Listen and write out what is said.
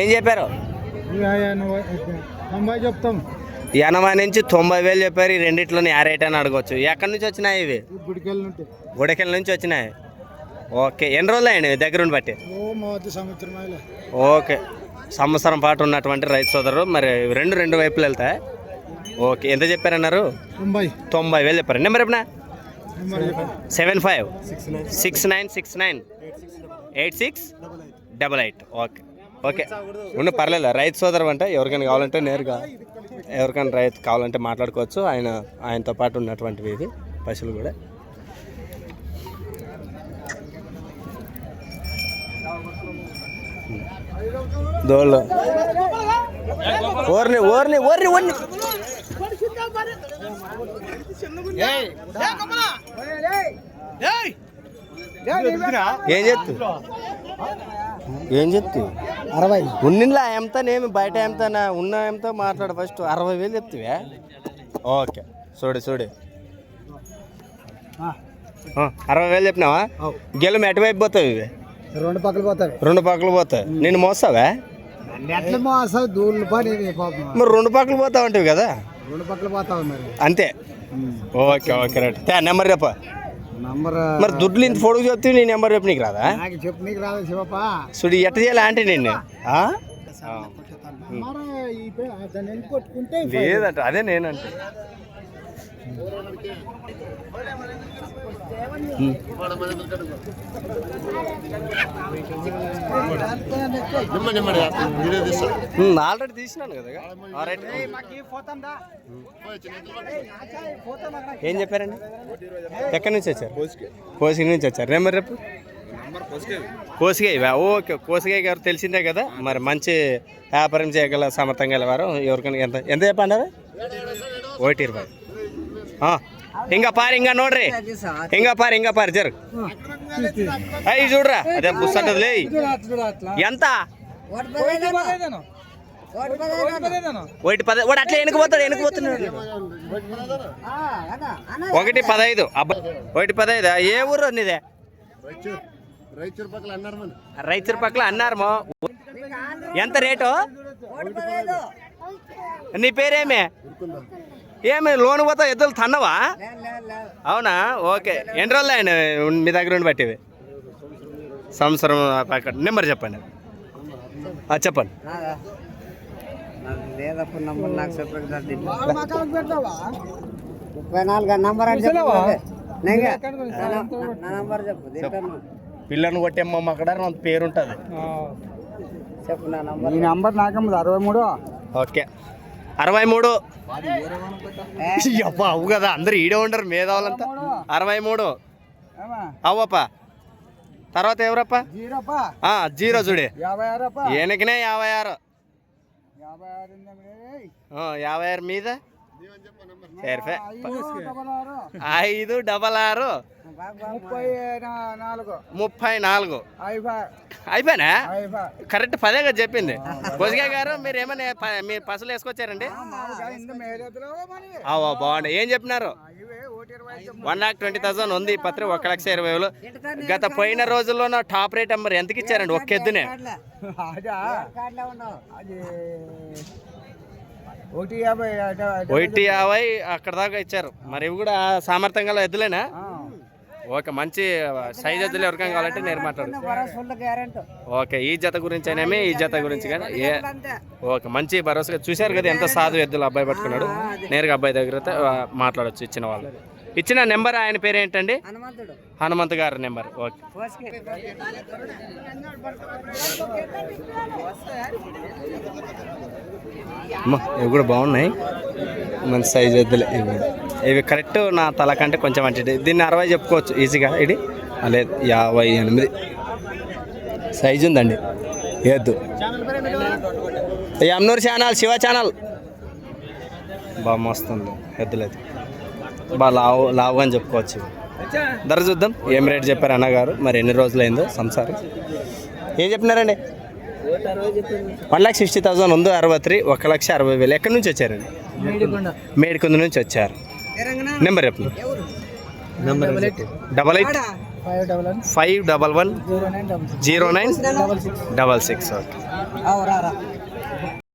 ఏం చెప్పారు? చెప్తాం. ఎనభై నుంచి తొంభై వేలు చెప్పారు ఈ రెండిట్లోని ఆ రేట్ అని అడగవచ్చు ఎక్కడి నుంచి వచ్చినాయి ఇవి? గుడకెళ్ళ నుంచి వచ్చినాయి. ఓకే ఎన్ని రోజులు అయ్యండి దగ్గరుండి బట్టి? ఓకే సంవత్సరం పాటు ఉన్నటువంటి రైతు సోదరు మరి రెండు రెండు వైపులు వెళ్తాయి. ఓకే ఎంత చెప్పారన్నారు? తొంభై. తొంభై వేలు చెప్పారు. నెంబర్ ఎప్పుడా seven five. Six nine. Six nine six nine. Eight six double eight. Okay. Okay. ఉండు పర్లేదు రైతు సోదరు అంటే ఎవరికైనా కావాలంటే నేరుగా ఎవరికైనా రైతు కావాలంటే మాట్లాడుకోవచ్చు. ఆయన ఆయనతో పాటు ఉన్నటువంటివి ఇది పశువులు కూడా. దోళ్ళు. ఓర్ని ఓర్ని ఓర్ని ఓర్ని. ఏం చెప్తు ఏం చెప్తు? అరవై. ఉన్నిలా ఎంతనేమి బయట ఎంతనా ఉన్న ఎంతో మాట్లాడు ఫస్ట్. అరవై వేలు చెప్తివే? ఓకే. చూడు చూడు అరవై వేలు చెప్పినావా? గెలం ఎటువైపు పోతావు ఇవి. రెండు పక్కలు పోతాయి రెండు పక్కలు పోతాయి. నేను మోస్తావా? మరి రెండు పక్కలు పోతావు అంటివి కదా? రెండు పక్కలు పోతావు మరి. అంతే. Okay okay right. నెంబర్ చెప్ప. మరి దుడ్లు ఇంత పొడుగు చెప్తే నీ నెంబర్ చెప్పు నీకు రాదా? నాకు చెప్పు నీకు రాదు శివప్ప? చూడు ఎట్ట చేయాలి అంటే కొట్టుకుంటే లేదంట అదే నేనంటే. ఆల్రెడీ తీసినాను కదా. ఏం చెప్పారండి? ఎక్కడి నుంచి వచ్చారు? కోసిగి నుంచి వచ్చారు. నెంబర్ రేపు? కోసిగాయి ఓకే కోసిగాయి గారు తెలిసిందే కదా. మరి మంచి వ్యాపారం చేయగల సమర్థం గలవారు ఎవరికైనా ఎంత ఎంత చెప్పండి ఒకటి ఇరవై. ఆ, ఇంకా పారి ఇంకా నోడ్రి ఇంకా పారి ఇంకా పారి జరు అయ్యి చూడరా అదే పుస్తకం లే ఎంత ఒకటి పద వాడు అట్లా వెనుకపోతాడు వెనుకపోతున్నాడు ఒకటి పదహైదు అబ్బాయి ఒకటి పదహైదు ఏ ఊరు నీదే రైతుల పక్కల అన్నారమో ఎంత రేటు నీ పేరేమే ఏమి లోన్ పోతావు ఎద్దులు తన్నవా? అవునా? ఓకే. ఎన్ని రోజులు ఆయన మీ దగ్గర ఉండి పట్టేవి సంవత్సరం పక్కన నెంబర్ చెప్పండి. ఆ, చెప్పండి. నాకు ముప్పై నాలుగు నంబర్ అని చెప్పు. పిల్లని కొట్టేమ్మ అక్కడ అంత పేరు ఉంటుంది చెప్పు. నా నంబర్ నాకమ్మది అరవై మూడు. ఓకే. అరవై మూడు. అబ్బా అవు కదా అందరు ఈడే ఉండరు మేధావులంతా. అరవై మూడు. అవ్వప్ప. తర్వాత ఎవరప్ప? జీరో చూడే. ఈయనకినే యాభై ఆరు. యాభై ఆరు మీద? ఐదు, డబల్ ఆరు. ముప్పై నాలుగు. ముప్పై నాలుగు. అయిపోయినా? కరెక్ట్ పదే కదా చెప్పింది కొద్దిగా గారు మీరు ఏమన్నా ప- మీరు పసలు వేసుకొచ్చారండి? అవో బాగుంది. ఏం చెప్పినారు? వన్ లాక్ ట్వంటీ థౌసండ్ ఉంది ఈ పత్రి ఒక లక్ష ఇరవై వేలు. గత పోయిన రోజుల్లో టాప్ రేట్ నెంబర్ ఎంతకి ఇచ్చారండి? ఒక్క ఎద్దునే. ఒకటి యాభై అక్కడ దాకా ఇచ్చారు. మరి ఇవి కూడా సామర్థ్యం గల ఎద్దులేనా. ఓకే మంచి సైజ్ ఎద్దులు ఎవరికైనా కావాలంటే నేను మాట్లాడు ఓకే ఈ జత గురించి అయినా ఈ జత గురించి కానీ ఏ ఓకే మంచి భరోసా. చూశారు కదా ఎంత సాధు ఎద్దులు అబ్బాయి పట్టుకున్నాడు? నేరుగా అబ్బాయి దగ్గర మాట్లాడొచ్చు ఇచ్చిన వాళ్ళు ఇచ్చిన నెంబర్ ఆయన పేరు ఏంటండి హనుమంతుడు. హనుమంత్ గారి నెంబర్. ఓకే. ఇవి కూడా బాగున్నాయి. మంచి సైజ్ ఎద్దులే ఇవి. కరెక్ట్ నా తల కంటే కొంచెం అంటే దీన్ని అరవై చెప్పుకోవచ్చు. ఈజీగా? ఇది? లేదు. యాభై ఎనిమిది. సైజు ఉందండి. ఎద్దు ఈ అమ్నూరు ఛానల్ శివ ఛానల్. బాగా మస్తుంది ఎద్దులేదు బాగా లావు లావుగా అని చెప్పుకోవచ్చు. ధర చూద్దాం. ఏం రేట్ చెప్పారు అన్నగారు? మరి ఎన్ని రోజులైందో సంసారం. ఏం చెప్పినారండి? వన్ లాక్ సిక్స్టీ థౌసండ్ ఉంది అరవై త్రీ ఒక లక్ష అరవై వేలు. ఎక్కడి నుంచి వచ్చారండి? మేడికొంద నుంచి వచ్చారు. నెంబర్ చెప్పండి. Double eight? Five double one. Zero nine double six. Okay.